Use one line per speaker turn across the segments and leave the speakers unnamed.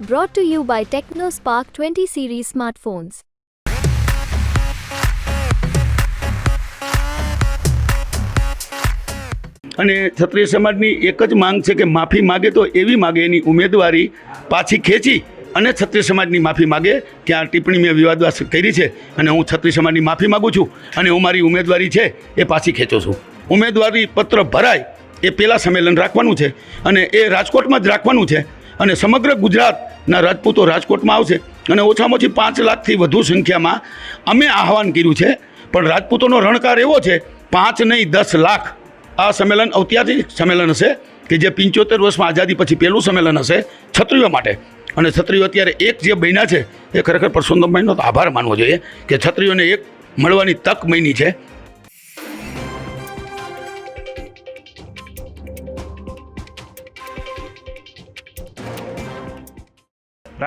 Brought to you by TechnoSpark 20 series smartphones.
અને ક્ષત્રિય સમાજની એક જ માંગ છે કે માફી માગે તો એવી માગે એની ઉમેદવારી પાછી ખેંચી અને ક્ષત્રિય સમાજની માફી માગે કે આ ટિપ્પણી મેં વિવાદવાસ કરી છે અને હું ક્ષત્રિય સમાજની માફી માગું છું અને હું મારી ઉમેદવારી છે એ પાછી ખેંચું છું ઉમેદવારી પત્ર ભરાય એ પહેલાં સંમેલન રાખવાનું છે અને એ રાજકોટમાં જ રાખવાનું છે અને સમગ્ર ગુજરાતના રાજપૂતો રાજકોટમાં આવશે અને ઓછામાં ઓછી પાંચ લાખથી વધુ સંખ્યામાં અમે આહવાન કર્યું છે. પણ રાજપૂતોનો રણકાર એવો છે, પાંચ નહીં, દસ લાખ. આ સંમેલન ઐતિહાસિક સંમેલન હશે કે જે પંચોતેર વર્ષમાં આઝાદી પછી પહેલું સંમેલન હશે છત્રીઓ માટે. અને છત્રીઓ અત્યારે એક જે બન્યા છે, એ ખરેખર પરસોત્તમભાઈનો તો આભાર માનવો જોઈએ કે છત્રીઓને એક મળવાની તક મળી છે.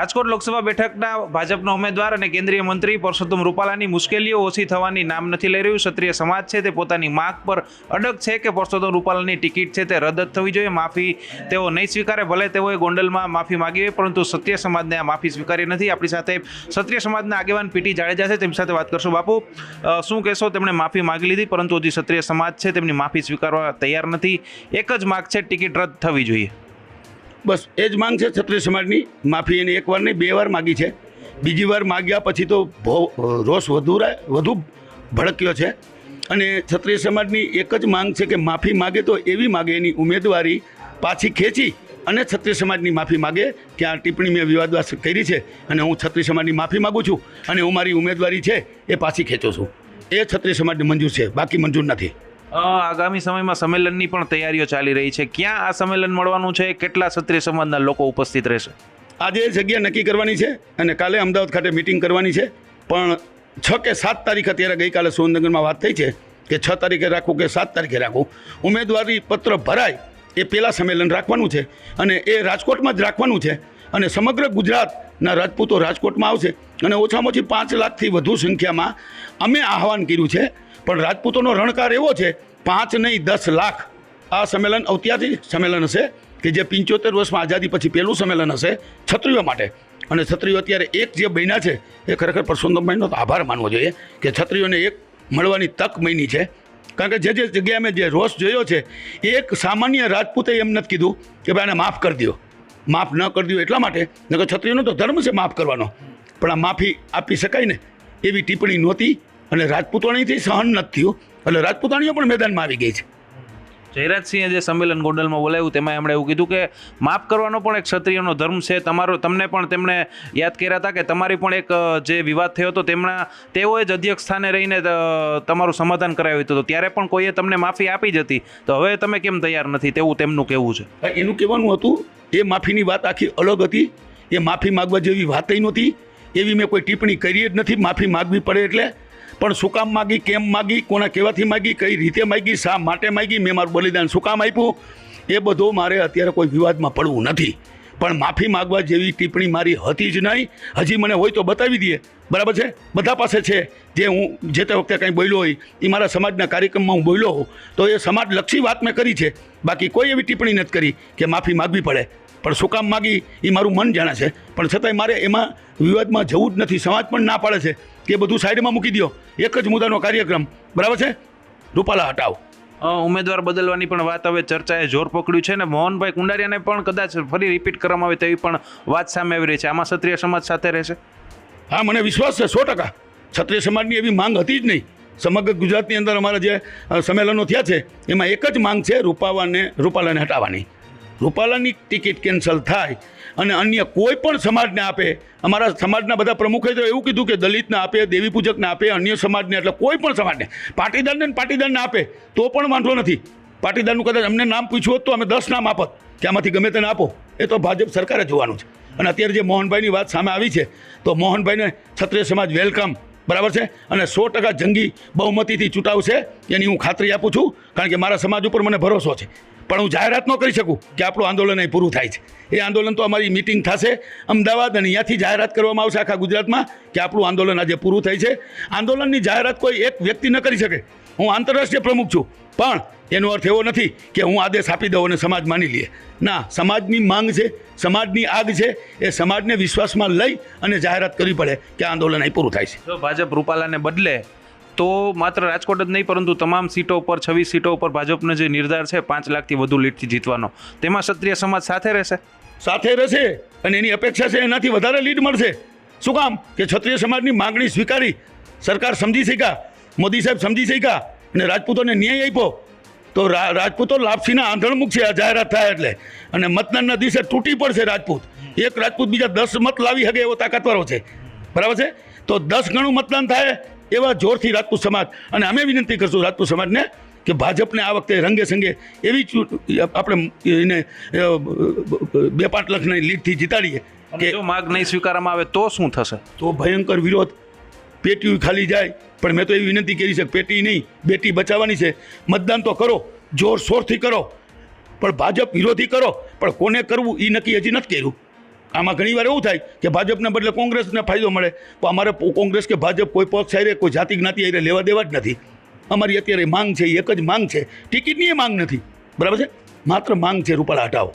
રાજકોટ લોકસભા બેઠકના ભાજપના ઉમેદવાર અને કેન્દ્રીય મંત્રી પરસોત્તમ રૂપાલાની મુશ્કેલીઓ ઓછી થવાની નામ નથી લઈ રહ્યું. ક્ષત્રિય સમાજ છે તે પોતાની માગ પર અડગ છે કે પરસોત્તમ રૂપાલાની ટિકિટ છે તે રદ થવી જોઈએ. માફી તેઓ નહીં સ્વીકારે, ભલે તેઓએ ગોંડલમાં માફી માગી હોય, પરંતુ ક્ષત્રિય સમાજને આ માફી સ્વીકારી નથી. આપણી સાથે ક્ષત્રિય સમાજના આગેવાન પીટી જાડેજા છે, તેમની સાથે વાત કરશું. બાપુ શું કહેશો? તેમણે માફી માગી લીધી, પરંતુ હજી ક્ષત્રિય સમાજ છે, તેમની માફી સ્વીકારવા તૈયાર નથી. એક જ માગ છે, ટિકિટ રદ થવી જોઈએ.
બસ, એ જ માંગ છે ક્ષત્રિય સમાજની. માફી એની એકવાર નહીં બે વાર માગી છે. બીજી વાર માગ્યા પછી તો રોષ વધુ વધુ ભડક્યો છે. અને ક્ષત્રિય સમાજની એક જ માંગ છે કે માફી માગે તો એવી માગે એની ઉમેદવારી પાછી ખેંચી અને ક્ષત્રિય સમાજની માફી માગે કે આ ટિપ્પણી મેં વિવાદવાસ કરી છે અને હું ક્ષત્રિય સમાજની માફી માગું છું અને હું મારી ઉમેદવારી છે એ પાછી ખેંચું છું. એ ક્ષત્રિય સમાજને મંજૂર છે, બાકી મંજૂર નથી.
આગામી સમયમાં સંમેલનની પણ તૈયારીઓ ચાલી રહી છે. ક્યાં આ સંમેલન મળવાનું છે? કેટલા ક્ષત્રિય સમાજના લોકો ઉપસ્થિત રહેશે?
આજે જગ્યા નક્કી કરવાની છે અને કાલે અમદાવાદ ખાતે મિટિંગ કરવાની છે. પણ છ કે સાત તારીખ અત્યારે ગઈકાલે સુરેન્દ્રનગરમાં વાત થઈ છે કે છ તારીખે રાખવું કે સાત તારીખે રાખવું. ઉમેદવારી પત્ર ભરાય એ પહેલાં સંમેલન રાખવાનું છે અને એ રાજકોટમાં જ રાખવાનું છે. અને સમગ્ર ગુજરાતના રાજપૂતો રાજકોટમાં આવશે. અને ઓછામાં ઓછી પાંચ લાખથી વધુ સંખ્યામાં અમે આહવાન કર્યું છે. પણ રાજપૂતોનો રણકાર એવો છે, પાંચ નહીં, દસ લાખ. આ સંમેલન ઐતિહાસિક સંમેલન હશે, કે જે પંચોતેર વર્ષમાં આઝાદી પછી પહેલું સંમેલન હશે છત્રીઓ માટે. અને છત્રીઓ અત્યારે એક જે બન્યા છે, એ ખરેખર પરસોત્તમભાઈનો આભાર માનવો જોઈએ, કે છત્રીઓને એક મળવાની તક મળી છે. કારણ કે જે જે જગ્યાએ મેં જે રોષ જોયો છે એક સામાન્ય રાજપૂતે એમ નથી કીધું, કે ભાઈ આને માફ કરી દો માફ ન કરી દઉં એટલા માટે, નકર ક્ષત્રિયનો તો ધર્મ છે માફ કરવાનો. પણ આ માફી આપી શકાય ને, એવી ટિપ્પણી નહોતી અને રાજપૂતાણીથી સહન નથી થયું. એટલે રાજપૂતાણીઓ પણ મેદાનમાં આવી ગઈ છે.
જયરાજસિંહે જે સંમેલન ગોંડલમાં બોલાવ્યું, તેમાં એમણે એવું કીધું કે માફ કરવાનો પણ એક ક્ષત્રિયનો ધર્મ છે. તમારો, તમને પણ તેમણે યાદ કર્યા હતા કે તમારી પણ એક જે વિવાદ થયો હતો તેમના, તેઓએ જ અધ્યક્ષ સ્થાને રહીને તમારું સમાધાન કરાવ્યું હતું. ત્યારે પણ કોઈએ તમને માફી આપી જ હતી. તો હવે તમે કેમ તૈયાર નથી? તેવું તેમનું કહેવું છે.
એનું કહેવાનું હતું, એ માફીની વાત આખી અલગ હતી. એ માફી માગવા જેવી વાતય નહોતી. એવી મેં કોઈ ટિપ્પણી કરી જ નથી. માફી માગવી પડે એટલે પણ શું કામ માગી, કેમ માગી, કોના કહેવાથી માગી, કઈ રીતે માગી, શા માટે માગી, મેં મારું બલિદાન શું કામ આપ્યું? એ બધું મારે અત્યારે કોઈ વિવાદમાં પડવું નથી. પણ માફી માગવા જેવી ટિપ્પણી મારી હતી જ નહીં. હજી મને હોય તો બતાવી દઈએ. બરાબર છે? બધા પાસે છે. જે હું, જે તે વખતે કંઈ બોલ્યો હોય એ મારા સમાજના કાર્યક્રમમાં હું બોલ્યો હોઉં, તો એ સમાજલક્ષી વાત મેં કરી છે. બાકી કોઈ એવી ટિપ્પણી નથી કરી કે માફી માગવી પડે. પણ શું કામ માગી એ મારું મન જાણે છે. પણ છતાંય મારે એમાં વિવાદમાં જવું જ નથી. સમાજ પણ ના પાડે છે. કે બધું સાઈડમાં મૂકી દો એક જ મુદ્દાનો કાર્યક્રમ. બરાબર છે? રૂપાલા હટાવો.
ઉમેદવાર બદલવાની પણ વાત હવે ચર્ચાએ જોર પકડ્યું છે ને મોહનભાઈ કુંડારિયાને પણ કદાચ ફરી રિપીટ કરવામાં આવે તેવી પણ વાત સામે આવી રહી છે. આમાં ક્ષત્રિય સમાજ સાથે રહેશે?
હા મને વિશ્વાસ છે સો ટકા. ક્ષત્રિય સમાજની એવી માંગ હતી જ નહીં. સમગ્ર ગુજરાતની અંદર અમારા જે સંમેલનો થયા છે એમાં એક જ માંગ છે રૂપાવાને રૂપાલાને હટાવવાની રૂપાલાની ટિકિટ કેન્સલ થાય અને અન્ય કોઈ પણ સમાજને આપે. અમારા સમાજના બધા પ્રમુખે તો એવું કીધું કે દલિતને આપે દેવી પૂજકને આપે, અન્ય સમાજને, એટલે કોઈ પણ સમાજને. પાટીદારને પાટીદારને આપે, તો પણ વાંધો નથી. પાટીદારનું કદાચ અમને નામ પૂછ્યું હોત તો અમે દસ નામ આપત, કે આમાંથી ગમે તેને આપો. એ તો ભાજપ સરકારે જોવાનું છે. અને અત્યારે જે મોહનભાઈની વાત સામે આવી છે, તો મોહનભાઈને ક્ષત્રિય સમાજ વેલકમ. બરાબર છે? અને સો ટકા જંગી બહુમતીથી ચૂંટાવશે એની હું ખાતરી આપું છું, કારણ કે મારા સમાજ ઉપર મને ભરોસો છે. પણ હું જાહેરાત ન કરી શકું કે આપણું આંદોલન અહીં પૂરું થાય છે. એ આંદોલન તો અમારી મિટિંગ થશે અમદાવાદ અને અહીંયાથી જાહેરાત કરવામાં આવશે આખા ગુજરાતમાં કે આપણું આંદોલન આજે પૂરું થાય છે. આંદોલનની જાહેરાત કોઈ એક વ્યક્તિ ન કરી શકે. હું આંતરરાષ્ટ્રીય પ્રમુખ છું. પણ એનો અર્થ એવો નથી કે હું આદેશ આપી દઉં અને સમાજ માની લે. ના સમાજની માંગ છે સમાજની આગ છે એ સમાજને વિશ્વાસમાં લઈ અને જાહેરાત કરવી પડે કે આંદોલન અહીં પૂરું થાય છે.
જો ભાજપ રૂપાલાને બદલે તો માત્ર રાજકોટ જ નહીં પરંતુ તમામ સીટો ઉપર છવ્વીસ સીટો ઉપર ભાજપનો જે નિર્ધાર છે પાંચ લાખથી વધુ લીડથી જીતવાનો. તેમાં ક્ષત્રિય સમાજ સાથે રહેશે?
સાથે રહેશે અને એની અપેક્ષા છે એનાથી વધારે લીડ મળશે. શું કામ? કે ક્ષત્રિય સમાજની માગણી સ્વીકારી સરકાર સમજી શક્યા મોદી સાહેબ સમજી શક્યા અને રાજપૂતોને ન્યાય આપ્યો. તો રાજપૂતો લાપસીના આંધળમુખ છે આ જાહેરાત થાય એટલે. અને મતદાનના દિવસે તૂટી પડશે રાજપૂત. એક રાજપૂત બીજા દસ મત લાવી શકે એવો તાકાતવારો છે. બરાબર છે? તો દસ ગણું મતદાન થાય એવા જોરથી રાજપૂત સમાજ. અને અમે વિનંતી કરશું રાજપૂત સમાજને કે ભાજપને આ વખતે રંગે સંગે એવી આપણે એને બે પાંચ લાખની લીડથી જીતાડીએ કે
જો માગ નહીં સ્વીકારવામાં આવે તો શું થશે?
તો ભયંકર વિરોધ પેટી ખાલી જાય. પણ મેં તો એવી વિનંતી કરી છે, પેટી નહીં, બેટી બચાવવાની છે. મતદાન તો કરો જોરશોરથી કરો. પણ ભાજપ વિરોધી કરો, પણ કોને કરવું એ નક્કી હજી નથી કર્યું. આમાં ઘણી વાર એવું થાય કે ભાજપને બદલે કોંગ્રેસને ફાયદો મળે. તો અમારે કોંગ્રેસ કે ભાજપ કોઈ પક્ષ હારે કોઈ જાતિ જ્ઞાતિ હારે લેવા દેવા જ નથી. અમારી અત્યારે માંગ છે એક જ માંગ છે. ટિકિટની એ માંગ નથી. બરાબર છે? માત્ર માંગ છે રૂપાલા હટાવો.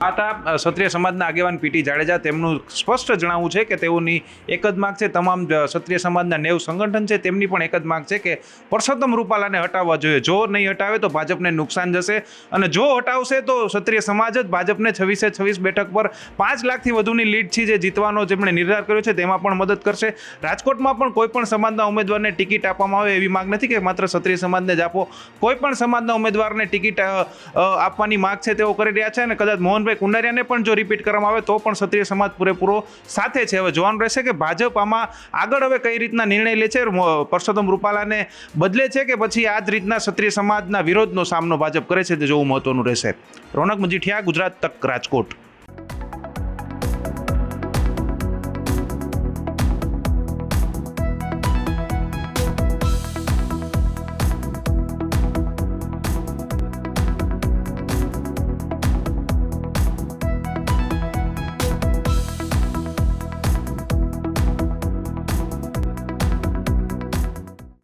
આ હતા અ, ક્ષત્રિય સમાજના આગેવાન પીટી જાડેજા તેમનું સ્પષ્ટ જણાવવું છે કે તેઓની એક જ માગ છે તમામ ક્ષત્રિય સમાજના નેવ સંગઠન છે તેમની પણ એક જ માગ છે કે પરસોત્તમ રૂપાલાને હટાવવા જોઈએ. જો નહીં હટાવે તો ભાજપને નુકસાન જશે અને જો હટાવશે તો ક્ષત્રિય સમાજ જ ભાજપને છવ્વીસે છવ્વીસ બેઠક પર પાંચ લાખથી વધુની લીડ છે જે જીતવાનો જેમણે નિર્ધાર કર્યો છે તેમાં પણ મદદ કરશે. રાજકોટમાં પણ કોઈ પણ સમાજના ઉમેદવારને ટિકિટ આપવામાં આવે એવી માગ નથી કે માત્ર ક્ષત્રિય સમાજને જ આપો. કોઈ પણ સમાજના ઉમેદવારને ટિકિટ આપવાની માગ છે તેઓ કરી રહ્યા છે અને કદાચ મોહનભાઈ કુંડારિયાને પણ જો રિપીટ કરવામાં આવે તો પણ ક્ષત્રિય સમાજ પૂરેપૂરો સાથે છે. હવે જોવાનું રહેશે કે ભાજપ આમાં આગળ હવે કઈ રીતના નિર્ણય લે છે. પરસોત્તમ રૂપાલાને બદલે છે કે પછી આ જ રીતના ક્ષત્રિય સમાજના વિરોધનો સામનો ભાજપ કરે છે તે જોવું મહત્વનું રહેશે. રોનક મજીઠિયા, ગુજરાત તક, રાજકોટ.